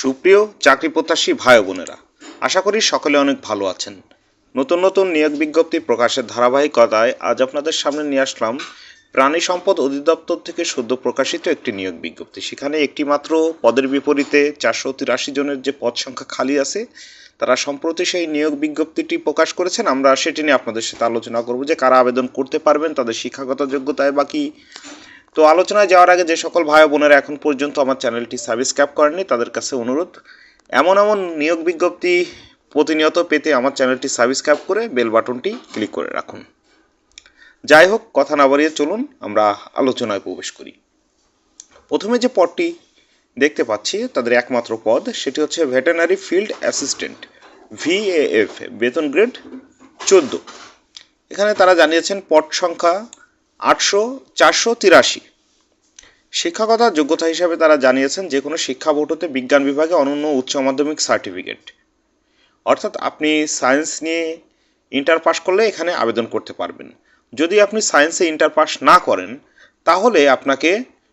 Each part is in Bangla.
সুপ্রিয় চাকরি প্রত্যাশী ভাই বোনেরা, আশা করি সকলে অনেক ভালো আছেন। নতুন নতুন নিয়োগ বিজ্ঞপ্তি প্রকাশের ধারাবাহিকতায় আজ আপনাদের সামনে নিয়ে আসলাম প্রাণী সম্পদ অধিদপ্তর থেকে সদ্য প্রকাশিত একটি নিয়োগ বিজ্ঞপ্তি। সেখানে একটি মাত্র পদের বিপরীতে চারশো তিরাশি জনের যে পদ সংখ্যা খালি আছে, তারা সম্প্রতি সেই নিয়োগ বিজ্ঞপ্তিটি প্রকাশ করেছেন। আমরা সেটি নিয়ে আপনাদের সাথে আলোচনা করব যে কারা আবেদন করতে পারবেন, তাদের শিক্ষাগত যোগ্যতায় বাকি তো আলোচনায় যাওয়ার আগে যে সকল ভাই বোনেরা এখন পর্যন্ত আমার চ্যানেলটি সাবস্ক্রাইব করেননি, তাদের কাছে অনুরোধ, এমন এমন নিয়োগ বিজ্ঞপ্তি প্রতিনিয়ত পেতে আমার চ্যানেলটি সাবস্ক্রাইব করে বেল বাটনটি ক্লিক করে রাখুন। যাই হোক, কথা না বাড়িয়ে চলুন, আমরা আলোচনায় প্রবেশ করি। প্রথমে যে পদটি দেখতে পাচ্ছি, তাদের একমাত্র পদ, সেটি হচ্ছে ভেটেনারি ফিল্ড অ্যাসিস্ট্যান্ট ভিএএফ বেতন গ্রেড চোদ্দ। এখানে তারা জানিয়েছেন পট সংখ্যা আটশো চারশো তিরাশি। শিক্ষাগত যোগ্যতা হিসাবে তারা জানিয়েছেন যে কোনো শিক্ষা বোর্ড হতে বিজ্ঞান বিভাগে অনন্য উচ্চ মাধ্যমিক সার্টিফিকেট। অর্থাৎ আপনি সায়েন্স নিয়ে ইন্টার পাস করলে এখানে আবেদন করতে পারবেন। যদি আপনি সায়েন্সে ইন্টার পাস না করেন, তাহলে আপনাকে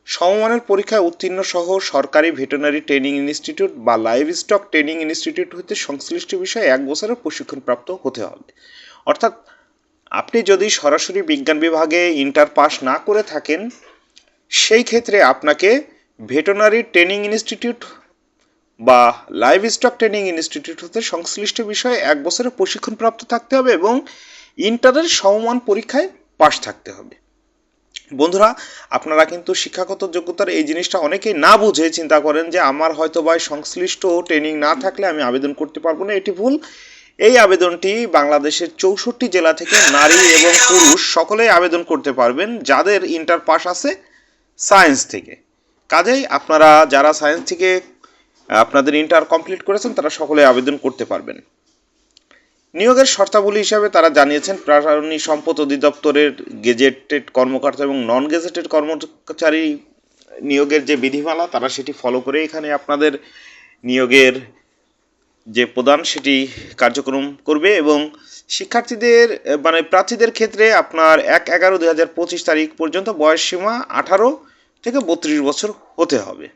সমমানের পরীক্ষায় উত্তীর্ণ সহ সরকারি ভেটেনারি ট্রেনিং ইনস্টিটিউট বা লাইভ স্টক ট্রেনিং ইনস্টিটিউট হতে সংশ্লিষ্ট বিষয়ে এক বছরের প্রশিক্ষণপ্রাপ্ত হতে হবে। অর্থাৎ আপনি যদি সরাসরি বিজ্ঞান বিভাগে ইন্টার পাস না করে থাকেন সেই ক্ষেত্রে আপনাকে ভেটেনারি ট্রেনিং ইনস্টিটিউট বা লাইভ স্টক ট্রেনিং ইনস্টিটিউট হতে সংশ্লিষ্ট বিষয়ে এক বছরের প্রশিক্ষণপ্রাপ্ত থাকতে হবে এবং ইন্টারের সমমান পরীক্ষায় পাশ থাকতে হবে। বন্ধুরা, আপনারা কিন্তু শিক্ষাগত যোগ্যতার এই জিনিসটা অনেকেই না বুঝে চিন্তা করেন যে আমার হয়তো বা সংশ্লিষ্ট ট্রেনিং না থাকলে আমি আবেদন করতে পারব না, এটি ভুল। এই আবেদনটি বাংলাদেশের চৌষট্টি জেলা থেকে নারী এবং পুরুষ সকলেই আবেদন করতে পারবেন, যাদের ইন্টার পাস আছে সায়েন্স থেকে। কাজেই আপনারা যারা সায়েন্স থেকে আপনাদের ইন্টার কমপ্লিট করেছেন, তারা সকলে আবেদন করতে পারবেন। নিয়োগের শর্তাবলী হিসাবে তারা জানিয়েছেন প্রাণী সম্পদ অধিদপ্তরের গেজেটেড কর্মকর্তা এবং নন গেজেটেড কর্মচারী নিয়োগের যে বিধিমালা, তারা সেটি ফলো করে এখানে আপনাদের নিয়োগের যে প্রদান, সেটি কার্যক্রম করবে এবং শিক্ষার্থীদের মানে প্রার্থীদের ক্ষেত্রে আপনার এক এগারো দুই হাজার পঁচিশ তারিখ পর্যন্ত বয়স সীমা আঠারো থেকে বত্রিশ বছর হতে হবে।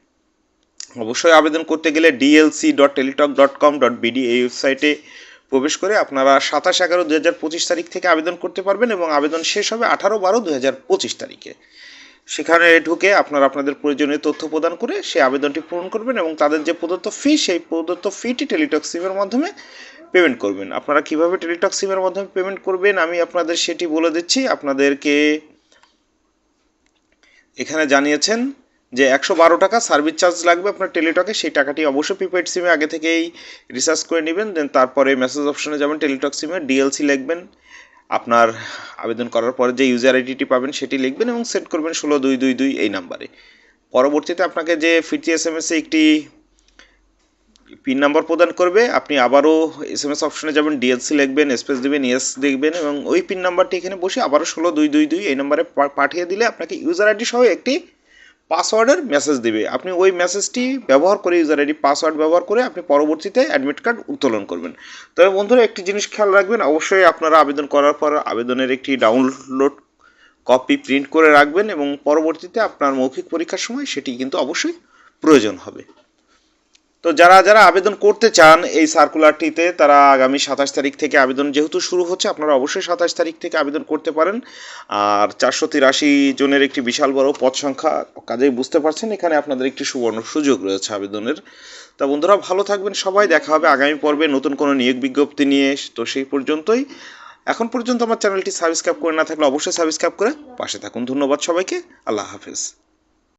অবশ্যই আবেদন করতে গেলে DLC dot Teletalk dot com dot BD এই ওয়েবসাইটে প্রবেশ করে আপনারা সাতাশ এগারো দু হাজার পঁচিশ তারিখ থেকে আবেদন করতে পারবেন এবং আবেদন শেষ হবে আঠারো বারো দু হাজার পঁচিশ তারিখে। সেখানে ঢুকে আপনারা আপনাদের প্রয়োজনীয় তথ্য প্রদান করে সেই আবেদনটি পূরণ করবেন এবং তাদের যে প্রদত্ত ফি সেই প্রদত্ত ফিটি টেলিটক সিমের মাধ্যমে পেমেন্ট করবেন। আপনারা কীভাবে টেলিটক সিমের মাধ্যমে পেমেন্ট করবেন? আমি আপনাদের সেটি বলে দিচ্ছি। আপনাদেরকে এখানে জানিয়েছেন যে একশো বারো টাকা সার্ভিস চার্জ লাগবে আপনার টেলিটকে সেই টাকাটি অবশ্যই প্রিপেড সিমে আগে থেকেই রিচার্জ করে নেবেন। দেন তারপরে মেসেজ অপশনে যাবেন টেলিটক সিমে ডিএলসি লিখবেন। আপনার আবেদন করার পরে যে ইউজার আইডিটি পাবেন সেটি লিখবেন এবং সেট করবেন ষোলো দুই দুই দুই এই নাম্বারে পরবর্তীতে আপনাকে যে ফিরতি এস এম এসে একটি পিন নাম্বার প্রদান করবে, আপনি আবারও এস এম এস অপশনে যাবেন ডিএলসি লিখবেন স্পেস দেবেন ইয়েস দেখবেন এবং ওই পিন নাম্বারটি এখানে বসে আবারও ষোলো দুই দুই দুই এই নাম্বারে পাঠিয়ে দিলে আপনাকে ইউজার আইডি সহ একটি পাসওয়ার্ডের মেসেজ দেবে। আপনি ওই মেসেজটি ব্যবহার করে ইউজার আইডি পাসওয়ার্ড ব্যবহার করে আপনি পরবর্তীতে অ্যাডমিট কার্ড উত্তোলন করবেন। তবে বন্ধুরা, একটি জিনিস খেয়াল রাখবেন, অবশ্যই আপনারা আবেদন করার পর আবেদনের একটি ডাউনলোড কপি প্রিন্ট করে রাখবেন এবং পরবর্তীতে আপনার মৌখিক পরীক্ষার সময় সেটি কিন্তু অবশ্যই প্রয়োজন হবে। তো যারা যারা আবেদন করতে চান এই সার্কুলারটিতে তারা আগামী সাতাশ তারিখ থেকে আবেদন যেহেতু শুরু হচ্ছে, আপনারা অবশ্যই সাতাশ তারিখ থেকে আবেদন করতে পারেন। আর চারশো তিরাশি জনের একটি বিশাল বড় পদ সংখ্যা, কাজেই বুঝতে পারছেন, এখানে আপনাদের একটি সুবর্ণ সুযোগ রয়েছে আবেদনের। তা বন্ধুরা, ভালো থাকবেন সবাই, দেখা হবে আগামী পর্বে নতুন কোনো নিয়োগ বিজ্ঞপ্তি নিয়ে, তো সেই পর্যন্তই। এখন পর্যন্ত আমার চ্যানেলটি সাবস্ক্রাইব করে না থাকলে অবশ্যই সাবস্ক্রাইব করে পাশে থাকুন। ধন্যবাদ সবাইকে, আল্লাহ হাফেজ।